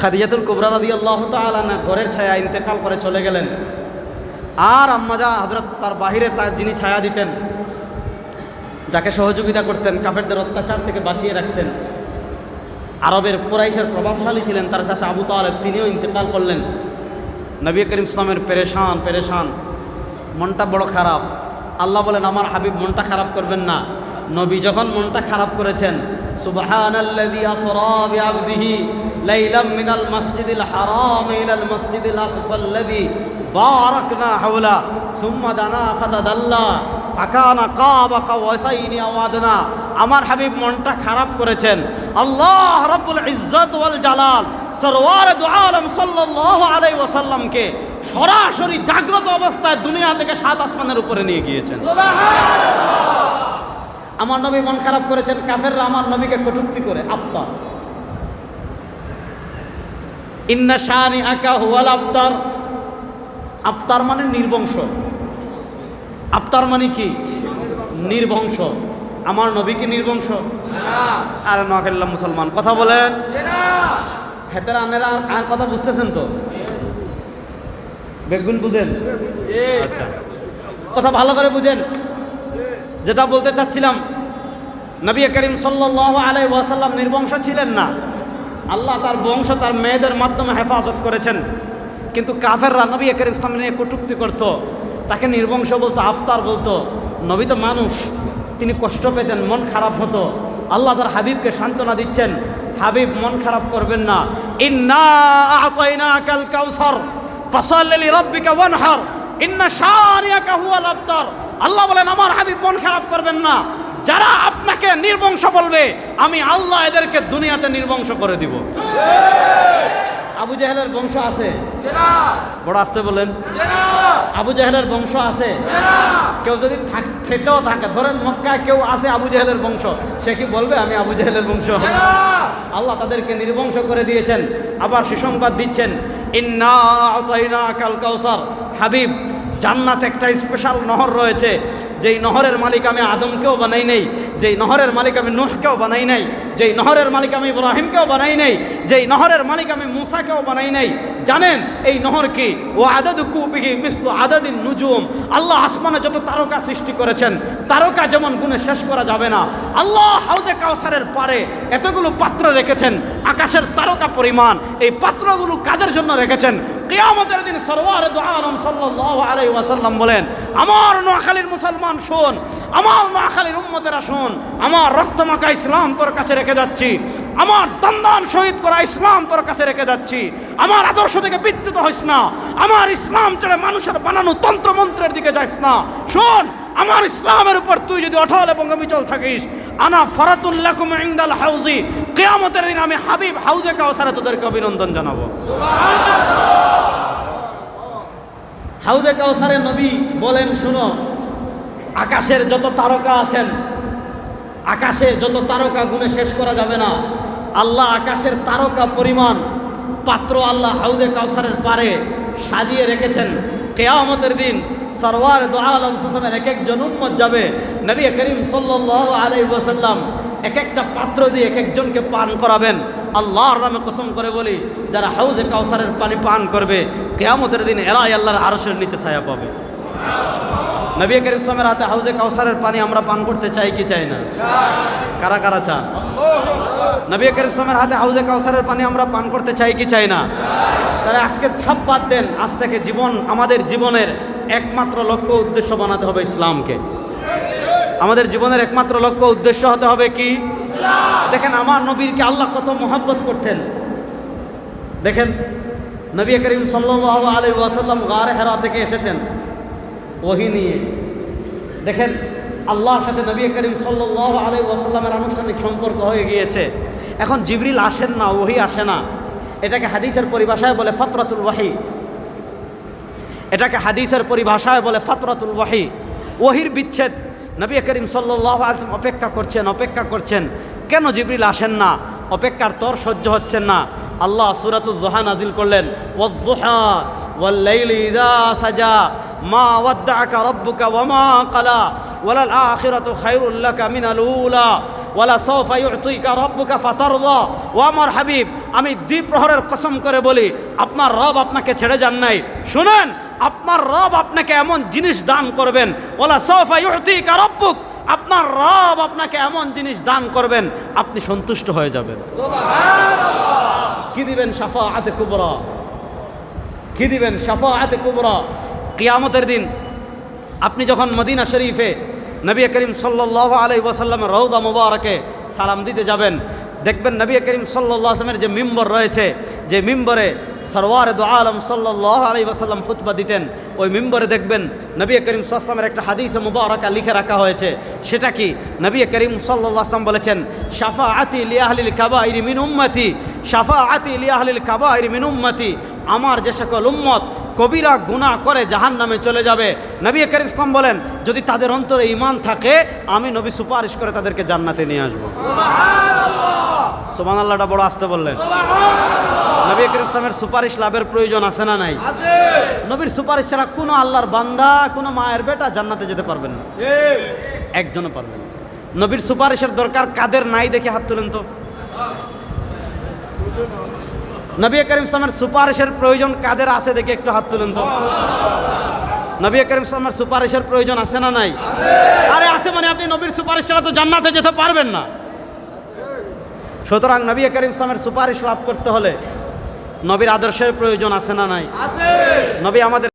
খাদিজাতুল কুবরা রাদি আল্লাহ তালানা ঘরের ছায়া ইন্তেকাল করে চলে গেলেন। আর আম্মাজা হজরত তার বাহিরে তার যিনি ছায়া দিতেন, যাকে সহযোগিতা করতেন, কাফেরদের অত্যাচার থেকে বাঁচিয়ে রাখতেন। আরবের কোরাইশের প্রভাবশালী ছিলেন তার চাষা আবু তালেব, তিনিও ইন্তেকাল করলেন। নবী করিম ইসলামের পেরেশান পেরেশান। মনটা বড় খারাপ। আল্লাহ বলেন, আমার হাবিব মনটা খারাপ করবেন না। নবী যখন মনটা খারাপ করেছেন হাওলা দানা আমার হাবিব মনটা খারাপ করেছেন। আল্লাহ রাব্বুল ইজ্জত জালাল সরওয়ার দু আলম সাল্লাল্লাহু আলাইহি ওয়াসাল্লামকে সরাসরি জাগ্রত অবস্থায় দুনিয়া থেকে সাত আসমানের উপরে নিয়ে গিয়েছেন। আমার নবী মন খারাপ করেছেন কাফেররা আমার নবীকে কটুক্তি করে আফতার ইন্না শানি আকা হুয়াল আফতার আফতার মানে নির্বংশ। আফতার মানে কি? নির্বংশ। আমার নবী কি নির্বংশ? আরে নোয়াখাল্লাম মুসলমান। কথা বলেন। হেতেরা আনেরা আর কথা বুঝতেছেন তো? বেগুন বুঝেন? আচ্ছা। কথা ভালো করে বুঝেন। যেটা বলতে চাচ্ছিলাম, নবী করিম সাল্লাহ আলাই ওয়াসাল্লাম নির্বংশ ছিলেন না। আল্লাহ তার বংশ, তার মেয়েদের মাধ্যমে হেফাজত করেছেন। কিন্তু কাফেররা নবী করিম ইসলাম নিয়ে কটুক্তি করতো, তাকে নির্বংশ বলতো, আফতার বলতো। নবী তো মানুষ, তিনি কষ্ট পেতেন, মন খারাপ হতো। আল্লাহ তার হাবিবকে সান্ত্বনা দিচ্ছেন, হাবিব, মন খারাপ করবেন না। ইন্না শানিয়াকা আফতার আল্লাহ বলেন, আমার হাবিব মন খারাপ করবেন না। যারা আপনাকে নির্বংশ বলবে, আমি আল্লাহ এদেরকে দুনিয়াতে নির্বংশ করে দিব। আবু জাহেলের বংশ আছে? বড় আসতে বলেন। আবু জাহেলের বংশ আছে? কেউ যদি থাক- থেকেও থাকে, ধরেন মক্কায় কেউ আছে আবু জাহেলের বংশ, সে কি বলবে, আমি আবু জাহেলের বংশ আল্লাহ তাদেরকে নির্বংশ করে দিয়েছেন, আবার সুসংবাদ দিচ্ছেন। ইন্না কাল কাউসার। হাবিব জান্নাত একটা স্পেশাল নহর রয়েছে। যেই নহরের মালিক আমি আদমকেও বানাই নাই, যেই নহরের মালিক আমি নুহকেও বানাই নাই, যেই নহরের মালিক আমি ইব্রাহিমকেও বানাই নাই, যেই নহরের মালিক আমি মুসাকেও বানাই নাই। জানেন, এই নহর কি? ও আদাদ কুবিহি মিসলু আদাদিন নুজুম। আল্লাহ আসমানে যত তারকা সৃষ্টি করেছেন, তারকা যেমন গুণে শেষ করা যাবে না। আল্লাহ হাউজে কাউসারের পারে এতগুলো পাত্র রেখেছেন, আকাশের তারকা পরিমাণ। এই পাত্রগুলো কাদের জন্য রেখেছেন? কেয়ামতের দিন সরওয়ার দু আলম সাল্লাল্লাহু আলাইহি ওয়াসাল্লাম বলেন, আমার নোয়াখালীর মুসলমান শোন, আমার নোয়াখালীর উম্মতেরা শোন, আমার রক্ত রক্তমাখা ইসলাম তোর কাছে রেখে যাচ্ছি, আমার দন্দান শহীদ করা ইসলাম তোর কাছে রেখে যাচ্ছি, আমার আদর্শ থেকে বিচ্যুত হইস না, আমার ইসলাম ছেড়ে মানুষের বানানো তন্ত্রমন্ত্রের দিকে যাইস না, শোন, আমার ইসলামের উপর তুই যদি অটল এবং অবিচল থাকিস, আনা ফরাতুল্লাকুম ইনদাল হাউজি, কিয়ামতের দিন আমি হাবিব হাউজে কাউসারে তোদেরকে অভিনন্দন জানাব। হাউজে কাউসারে নবী বলেন, শুনো, আকাশের যত তারকা আছেন, আকাশে যত তারকা গুণে শেষ করা যাবে না। আল্লাহ আকাশের তারকা পরিমাণ পাত্র আল্লাহ হাউজে কাউসারের পারে সাজিয়ে রেখেছেন। কেয়ামতের দিন সরওয়ার দো আলম সাসমের এক একজন উম্মত যাবে। নবী করিম সাল্লাহ আলাই ওসাল্লাম এক একটা পাত্র দিয়ে এক একজনকে পান করাবেন। আল্লাহর নামে কসম করে বলি, যারা হাউজে কাউসারের পানি পান করবে, কেয়ামতের দিন এরাই আল্লাহর আরসের নিচে ছায়া পাবে। নবী করিম ইসলামের হাতে হাউজে কাউসারের পানি আমরা পান করতে চাই কি চাই না? কারা কারা চান? নবী করিম ইসলামের হাতে হাউজে কাউসারের পানি আমরা পান করতে চাই কি চাই না? তাহলে আজকে সব বাদ দেন, আজ থেকে জীবন, আমাদের জীবনের একমাত্র লক্ষ্য উদ্দেশ্য বানাতে হবে ইসলামকে। আমাদের জীবনের একমাত্র লক্ষ্য উদ্দেশ্য হতে হবে কি? দেখেন, আমার নবীরকে আল্লাহ কত মহাব্বত করতেন। দেখেন, নবী করিম সাল্লাহ আলী ওয়াসাল্লাম গারে হেরা থেকে এসেছেন। ওহি নিয়ে। দেখেন, আল্লাহর সাথে নবী করিম সাল্লাহ আলী ওয়াসাল্লামের আনুষ্ঠানিক সম্পর্ক হয়ে গিয়েছে। এখন জিবরিল আসেন না ওহি আসে না। এটাকে হাদিসের পরিভাষায় বলে ফতরাতুল ওয়াহি। এটাকে হাদিসের পরিভাষায় বলে ফতরাতুল ওয়াহি। ওহির বিচ্ছেদ নবী করিম সাল্লাহ আসলাম অপেক্ষা করছেন অপেক্ষা করছেন। কেন জিবরিল আসেন না? অপেক্ষার তর সহ্য হচ্ছেন না। আল্লাহ সুরাতুল জোহা নাজিল করলেন ওয়াদ্দাআকা রাব্বুকা ওয়া মা ক্বালা ওয়ালাল আখিরাতু খায়রুল লাকা মিনাল উলা ওয়ালা সাওফা ইউতিকা রাব্বুকা ফাতারদা ও আমার হাবিব আমি দ্বিপ্রহরের কসম করে বলি আপনার রব আপনাকে ছেড়ে যান নাই। শুনেন আপনার রব আপনাকে এমন জিনিস দান করবেন ওলা সাওফা ইউতিকা রাব্বুক আপনার রব আপনাকে এমন জিনিস দান করবেন আপনি সন্তুষ্ট হয়ে যাবেন। কি দিবেন সাফাআতে কুবরা? কি দিবেন? সাফাআতে কুবরা। কিয়ামতের দিন আপনি যখন মদিনা শরীফে নবী করিম সাল্লাহ আলাই ওয়াসাল্লামের রৌদা মুবারকে সালাম দিতে যাবেন, দেখবেন নবী করিম সাল্লাহ আসলামের যে মিম্বর রয়েছে, যে মিম্বরে সরওয়ার দু আলম সাল্লাহ আলাই ওয়াসাল্লাম খুতবা দিতেন, ওই মিম্বরে দেখবেন নবী করিম সাল্লামের একটা হাদিসে মুবারকা লিখে রাখা হয়েছে। সেটা কি? নবী করিম সাল্লাহ আসলাম বলেছেন শাফা আতি লিয়াহলিল কাবা ইরি মিন শাফা আতি লিয়াহলিল কাবা ইরি মিন আমার যে সকল উম্মত কবিরা গুনাহ করে জাহান নামে চলে যাবে নবী করিম ইসলাম বলেন যদি তাদের অন্তরে ইমান থাকে আমি নবী সুপারিশ করে তাদেরকে জান্নাতে নিয়ে আসব। সোমান আল্লাহটা বড় আসতে বললেন। নবী করিম ইসলামের সুপারিশ লাভের প্রয়োজন আছে না নাই? নবীর সুপারিশ ছাড়া কোনো আল্লাহর বান্দা কোনো মায়ের বেটা জান্নাতে যেতে পারবেন না। একজনও পারবেন নবীর সুপারিশের দরকার কাদের নাই দেখে হাত তুলেন তো। নবী করিম ইসলামের সুপারিশের প্রয়োজন কাদের আছে দেখে একটু হাত তুলেন তো। নবী করিম ইসলামের সুপারিশের প্রয়োজন আছে না নাই? আরে আছে মানে আপনি নবীর সুপারিশ ছাড়া তো জান্নাতে যেতে পারবেন না। সুতরাং নবী করিম ইসলামের সুপারিশ লাভ করতে হলে নবীর আদর্শের প্রয়োজন আছে না নাই? নবী আমাদের